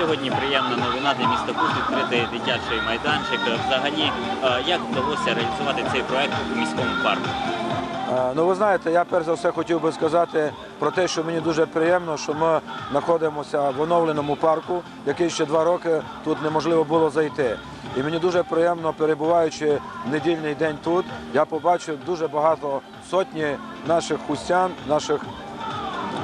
сьогодні приємна новина для міста Кут відкрити дитячий майданчик. Взагалі, е, як вдалося реалізувати цей проект у міському парку? Е, Ну, ви знаєте, я перш за все хотів би сказати про те, що мені дуже приємно, що ми знаходимося в оновленому парку, який ще два роки тут неможливо було зайти. І мені дуже приємно, перебуваючи в недільний день тут, я побачив дуже багато сотні наших хустян, наших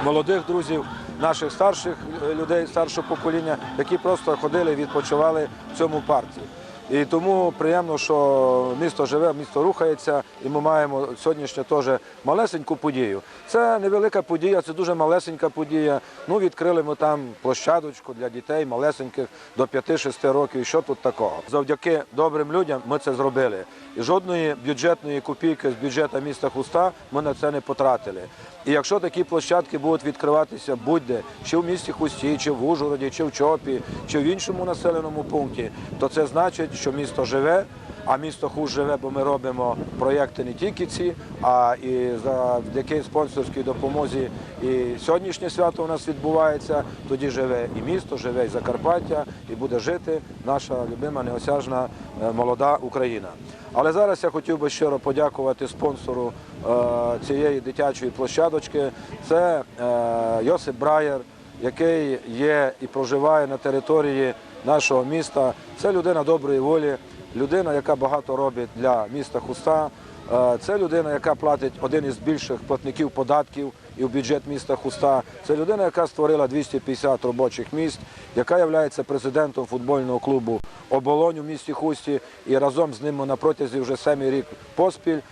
молодих друзів, наших старших е, людей старшого покоління, які просто ходили, відпочивали в цьому парку. І тому приємно, що місто живе, місто рухається, і ми маємо сьогоднішню теж малесеньку подію. Це невелика подія, це дуже малесенька подія. Ну, відкрили ми там площадочку для дітей малесеньких до 5-6 років. І що тут такого? Завдяки добрим людям ми це зробили. І жодної бюджетної копійки з бюджету міста Хуста ми на це не потратили. І якщо такі площадки будуть відкриватися будь-де, чи в місті Хусті, чи в Ужгороді, чи в Чопі, чи в іншому населеному пункті, то це значить, що місто живе, а місто Хуст живе, бо ми робимо проєкти не тільки ці, а і завдяки спонсорській допомозі. І сьогоднішнє свято у нас відбувається. Тоді живе і місто, живе і Закарпаття, і буде жити наша любима неосяжна е, молода Україна. Але зараз я хотів би щиро подякувати спонсору е, цієї дитячої площадочки. Це е, Йосип Браєр, який є і проживає на території нашого міста. Це людина доброї волі, людина, яка багато робить для міста Хуста. Е, Це людина, яка платить один із більших платників податків і в бюджет міста Хуста. Це людина, яка створила 250 робочих місць, яка є президентом футбольного клубу Оболонь у місті Хусті. І разом з ними на протязі вже семі рік поспіль е,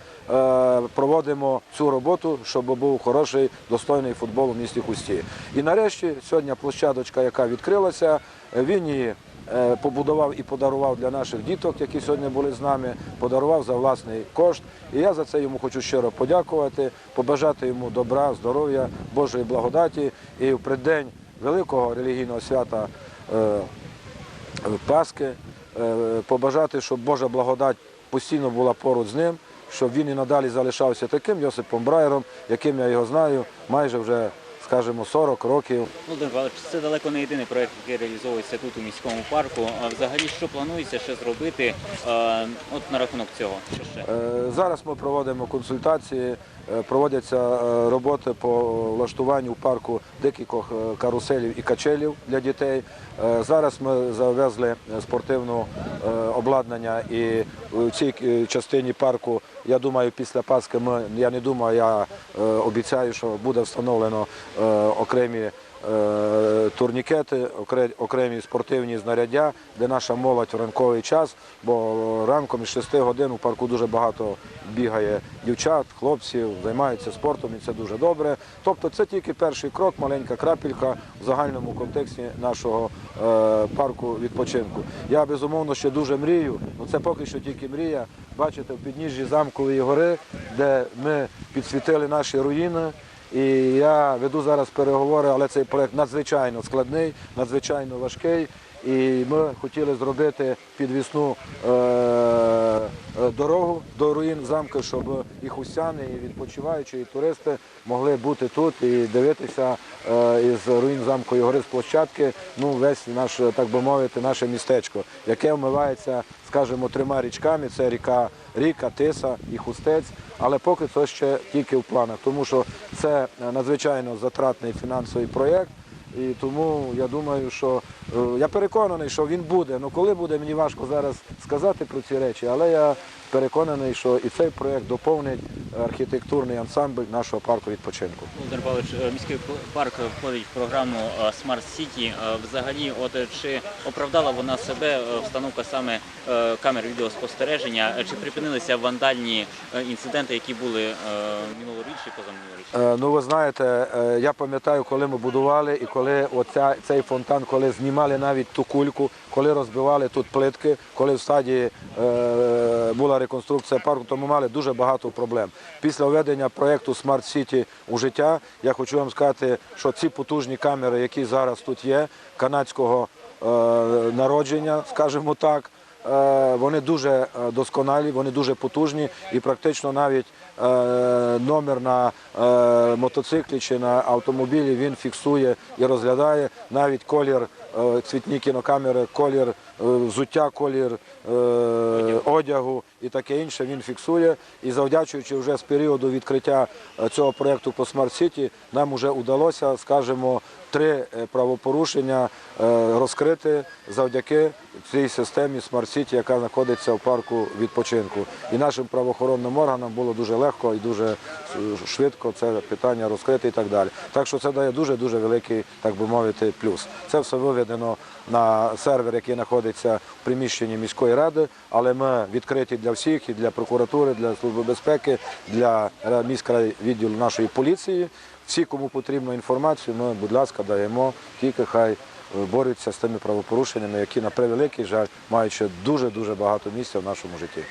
проводимо цю роботу, щоб був хороший, достойний футбол у місті Хусті. І нарешті сьогодні площадочка, яка відкрилася, е, він її побудував і подарував для наших діток, які сьогодні були з нами, подарував за власний кошт. І я за це йому хочу щиро подякувати, побажати йому добра, здоров'я, Божої благодаті. І в преддень великого релігійного свята е, Пасхи е, побажати, щоб Божа благодать постійно була поруч з ним, щоб він і надалі залишався таким Йосипом Брайером, яким я його знаю, майже вже, скажімо, 40 років. Володимир Павлович, це далеко не єдиний проект, який реалізовується тут у міському парку. А взагалі, що планується ще зробити? е, От на рахунок цього, що ще? Е, Зараз ми проводимо консультації, е, проводяться роботи по влаштуванню в парку декількох каруселів і качелів для дітей. Зараз ми завезли спортивне обладнання і в цій частині парку, я думаю, після Пасхи ми, я не думаю, я обіцяю, що буде встановлено окремі е, турнікети, окремі спортивні знаряддя, де наша молодь в ранковий час, бо ранком із 6 годин у парку дуже багато бігає дівчат, хлопців, займаються спортом і це дуже добре. Тобто це тільки перший крок, маленька крапелька в загальному контексті нашого е, парку відпочинку. Я безумовно ще дуже мрію, ну це поки що тільки мрія. Бачите, в підніжжі замкової гори, де ми підсвітили наші руїни. І я веду зараз переговори, але цей проект надзвичайно складний, надзвичайно важкий. І ми хотіли зробити підвісну е, е, дорогу до руїн замку, щоб і хустяни, і відпочиваючі, і туристи могли бути тут і дивитися е, із руїн замкової гори з площадки. Ну, весь наш, так би мовити, наше містечко, яке вмивається, скажімо, трьома річками. Це ріка Ріка, Тиса і Хустець. Але поки це ще тільки в планах, тому що це надзвичайно затратний фінансовий проєкт. І тому я думаю, що я переконаний, що він буде. Ну коли буде, мені важко зараз сказати про ці речі, але я переконаний, що і цей проєкт доповнить архітектурний ансамбль нашого парку відпочинку. Володимир Павлович, е, міський парк входить в програму е, Smart City. Е, Взагалі, от чи оправдала вона себе встановка саме камер відеоспостереження? Чи припинилися вандальні інциденти, які були минулоріч і позаминулоріч? Ну, ви знаєте, я пам'ятаю, коли ми будували і коли оця, цей фонтан, коли знімали навіть ту кульку, коли розбивали тут плитки, коли в стадії е, була реконструкція парку, то ми мали дуже багато проблем. Після введення проєкту Smart City у життя, я хочу вам сказати, що ці потужні камери, які зараз тут є, канадського е, народження, скажімо так, Е, Вони дуже е, досконалі, вони дуже потужні і практично навіть номер на мотоциклі чи на автомобілі він фіксує і розглядає навіть колір цвітні кінокамери, колір е, взуття, колір е, одягу і таке інше він фіксує. І завдячуючи вже з періоду відкриття е, цього проєкту по Smart City, нам вже вдалося, скажімо, три е, правопорушення е, розкрити завдяки цій системі Smart City, яка знаходиться в парку відпочинку. І нашим правоохоронним органам було дуже легко і дуже е, швидко це питання розкрити і так далі. Так що це дає дуже-дуже великий, так би мовити, плюс. Це все виведено на сервер, який знаходиться в приміщенні міської ради, але ми відкриті для всіх, і для прокуратури, для служби безпеки, для міськрайвідділу нашої поліції. Всі, кому потрібну інформацію, ми, будь ласка, даємо, тільки хай е, борються з тими правопорушеннями, які на превеликий жаль мають ще дуже дуже багато місця в нашому житті.